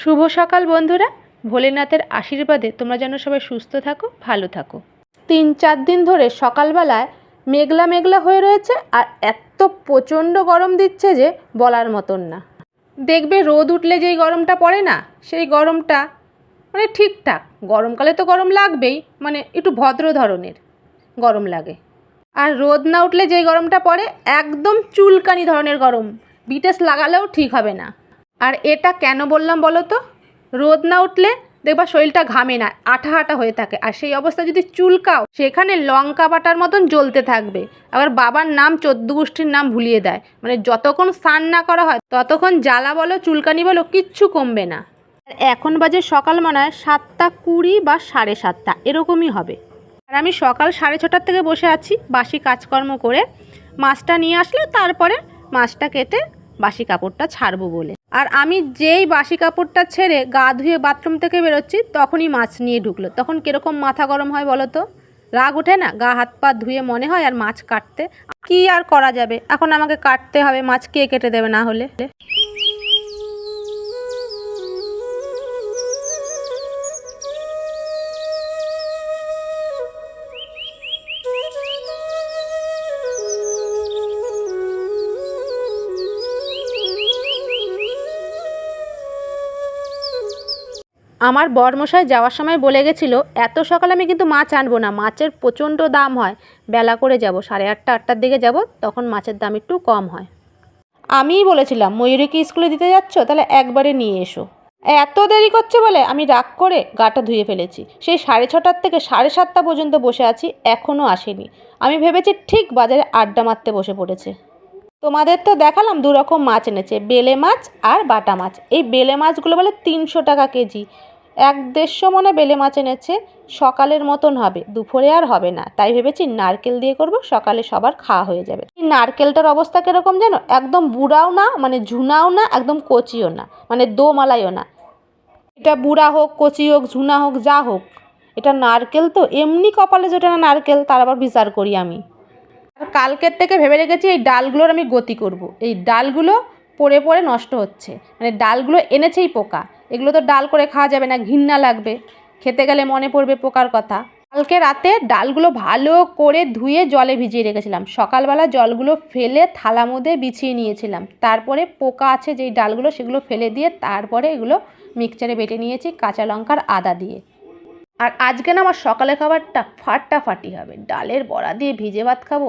শুভ সকাল বন্ধুরা। ভোলেনাথের আশীর্বাদে তোমরা যেন সবাই সুস্থ থাকো, ভালো থাকো। তিন চার দিন ধরে সকালবেলায় মেঘলা মেঘলা হয়ে রয়েছে আর এত প্রচণ্ড গরম দিচ্ছে যে বলার মতন না। দেখবে রোদ উঠলে যেই গরমটা পড়ে না, সেই গরমটা মানে ঠিকঠাক। গরমকালে তো গরম লাগবেই মানে একটু ভদ্র ধরনের গরম লাগে। আর রোদ না উঠলে যেই গরমটা পড়ে, একদম চুলকানি ধরনের গরম। বিটেস লাগালেও ঠিক হবে না। আর এটা কেন বললাম বলো তো? রোদ না উঠলে দেখবা শরীরটা ঘামে না, আঠা আঠা হয়ে থাকে। আর সেই অবস্থা যদি চুলকাও, সেখানে লঙ্কা বাটার মতন জ্বলতে থাকবে। আবার বাবার নাম চোদ্দ গোষ্ঠীর নাম ভুলিয়ে দেয়। মানে যতক্ষণ স্নান না করা হয়, ততক্ষণ জ্বালা বলো, চুলকানি বলো, কিচ্ছু কমবে না। আর এখন বাজে সকাল মনে হয় সাতটা কুড়ি বা সাড়ে সাতটা, এরকমই হবে। আর আমি সকাল সাড়ে ছটার থেকে বসে আছি, বাসি কাজকর্ম করে। মাছটা নিয়ে আসলে তারপরে মাছটা কেটে বাসি কাপড়টা ছাড়বো বলে। আর আমি যেই বাসি কাপড়টা ছেড়ে গা ধুয়ে বাথরুম থেকে বেরোচ্ছি, তখনই মাছ নিয়ে ঢুকলো। তখন কীরকম মাথা গরম হয় বলো তো? রাগ ওঠে না? গা হাত পা ধুয়ে মনে হয় আর মাছ কাটতে। কি আর করা যাবে? এখন আমাকে কাটতে হবে, মাছ কে কেটে দেবে না হলে? আমার বরমশাই যাওয়ার সময় বলে গেছিল, এত সকালে আমি কিন্তু মাছ আনব না, মাছের প্রচণ্ড দাম হয়। বেলা করে যাব, সাড়ে আটটা, আটটার দিকে যাব, তখন মাছের দাম একটু কম হয়। আমিই বলেছিলাম ময়ূরীকে স্কুলে দিতে যাচ্ছ? তাহলে একবারে নিয়ে এসো। এত দেরি করছে বলে? আমি রাগ করে গাটা ধুয়ে ফেলেছি। সেই সাড়ে ছটার থেকে সাড়ে সাতটা পর্যন্ত বসে আছি এখনও আসেনি। আমি ভেবেছি ঠিক বাজারে আড্ডা মারতে বসে পড়েছে। তোমাদের তো দেখালাম দু রকম মাছ এনেছে, বেলে মাছ আর বাটা মাছ। এই বেলে মাছগুলো বলে তিনশো টাকা কেজি। এক দেড়শো মনে বেলে মাছ এনেছে, সকালের মতন হবে, দুপুরে আর হবে না। তাই ভেবেছি নারকেল দিয়ে করব, সকালে সবার খাওয়া হয়ে যাবে। এই নারকেলটার অবস্থা কীরকম জানো? একদম বুড়াও না মানে ঝুনাও না, একদম কচিও না মানে দোমালাইও না। এটা বুড়া হোক, কচি হোক, ঝুনা হোক, যা হোক। এটা নারকেল তো, এমনি কপালে জোটে না নারকেল, তার আবার বিচার করি আমি। আর কালকের থেকে ভেবে রেখেছি, এই ডালগুলোর আমি গতি করব। এই ডালগুলো পড়ে পড়ে নষ্ট হচ্ছে মানে ডালগুলো এনেছেই পোকা। এগুলো তো ডাল করে খাওয়া যাবে না, ঘৃণা লাগবে। খেতে গেলে মনে পড়বে পোকার কথা। কালকে রাতে ডালগুলো ভালো করে ধুয়ে জলে ভিজিয়ে রেখেছিলাম। সকালবেলা জলগুলো ফেলে থালা মধ্যে বিছিয়ে নিয়েছিলাম। তারপরে পোকা আছে যেই ডালগুলো, সেগুলো ফেলে দিয়ে তারপরে এগুলো মিক্সচারে বেটে নিয়েছি কাঁচা লঙ্কার আদা দিয়ে। আর আজকে না আমার সকালে খাবারটা ফাটাফাটি হবে। ডালের বড়া দিয়ে ভিজে ভাত খাব?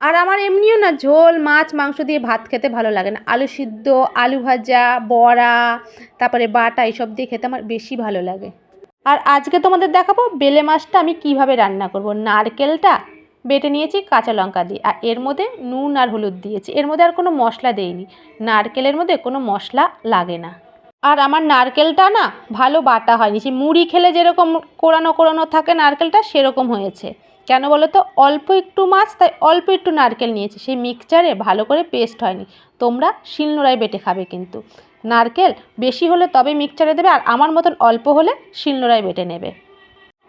আর আমার এমনিও না ঝোল, মাছ, মাংস দিয়ে ভাত খেতে ভালো লাগে না। আলু সিদ্ধ, আলু ভাজা, বড়া, তারপরে বাটা এইসব দিয়ে খেতে আমার বেশি ভালো লাগে। আর আজকে তোমাদের দেখাবো বেলে মাছটা আমি কীভাবে রান্না করব। নারকেলটা বেটে নিয়েছি কাঁচা লঙ্কা দিয়ে, আর এর মধ্যে নুন আর হলুদ দিয়েছি। এর মধ্যে আর কোনো মশলা দেইনি। নারকেলের মধ্যে কোনো মশলা লাগে না। আর আমার নারকেলটা না ভালো বাটা হয়নি। সে মুড়ি খেলে যেরকম কোরানো কোরানো থাকে নারকেলটা, সেরকম হয়েছে। কেন বলো তো? অল্প একটু মাছ, তাই অল্প একটু নারকেল নিয়েছি। সেই মিক্সচারে ভালো করে পেস্ট হয়নি। তোমরা শিলনোড়ায় বেটে খাবে কিন্তু। নারকেল বেশি হলে তবে মিক্সচারে দেবে, আর আমার মতন অল্প হলে শিলনোড়ায় বেটে নেবে।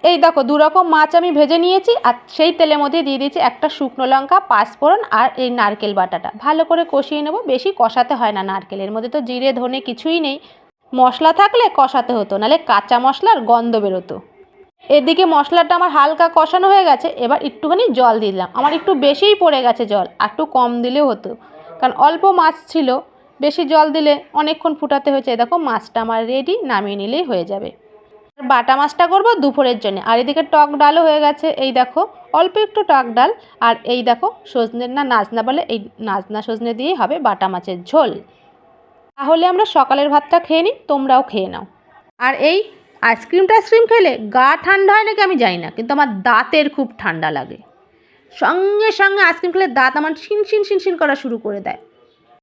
এই দেখো দু রকম মাছ আমি ভেজে নিয়েছি, আর সেই তেলের মধ্যে দিয়ে দিয়েছি একটা শুকনো লঙ্কা, পাঁচফোড়ন আর এই নারকেল বাটাটা। ভালো করে কষিয়ে নেব, বেশি কষাতে হয় না নারকেলের মধ্যে তো জিরে, ধনে কিছুই নেই। মশলা থাকলে কষাতে হতো, নাহলে কাঁচা মশলার গন্ধ বেরোতো। এদিকে মশলাটা আমার হালকা কষানো হয়ে গেছে, এবার একটুখানি জল দিলাম। আমার একটু বেশিই পড়ে গেছে জল একটু কম দিলেও হতো। কারণ অল্প মাছ ছিল, বেশি জল দিলে অনেকক্ষণ ফুটাতে হয়েছে। দেখো, মাছটা আমার রেডি নামিয়ে নিলেই হয়ে যাবে। বাটা মাছটা করব দুপুরের জন্য। আর এদিকে টক ডালও হয়ে গেছে, এই দেখো, অল্প একটু টক ডাল। আর এই দেখো সজনের না, নাজনা বলে, এই নাজনা সজনে দিয়েই হবে বাটা মাছের ঝোল। তাহলে আমরা সকালের ভাতটা খেয়ে নিই, তোমরাও খেয়ে নাও। আর এই আইসক্রিম টাইসক্রিম খেলে গা ঠান্ডা হয় নাকি আমি জানি না, কিন্তু আমার দাঁতের খুব ঠান্ডা লাগে। সঙ্গে সঙ্গে আইসক্রিম খেলে দাঁত আমার শিন শিন শিন করা শুরু করে দেয়।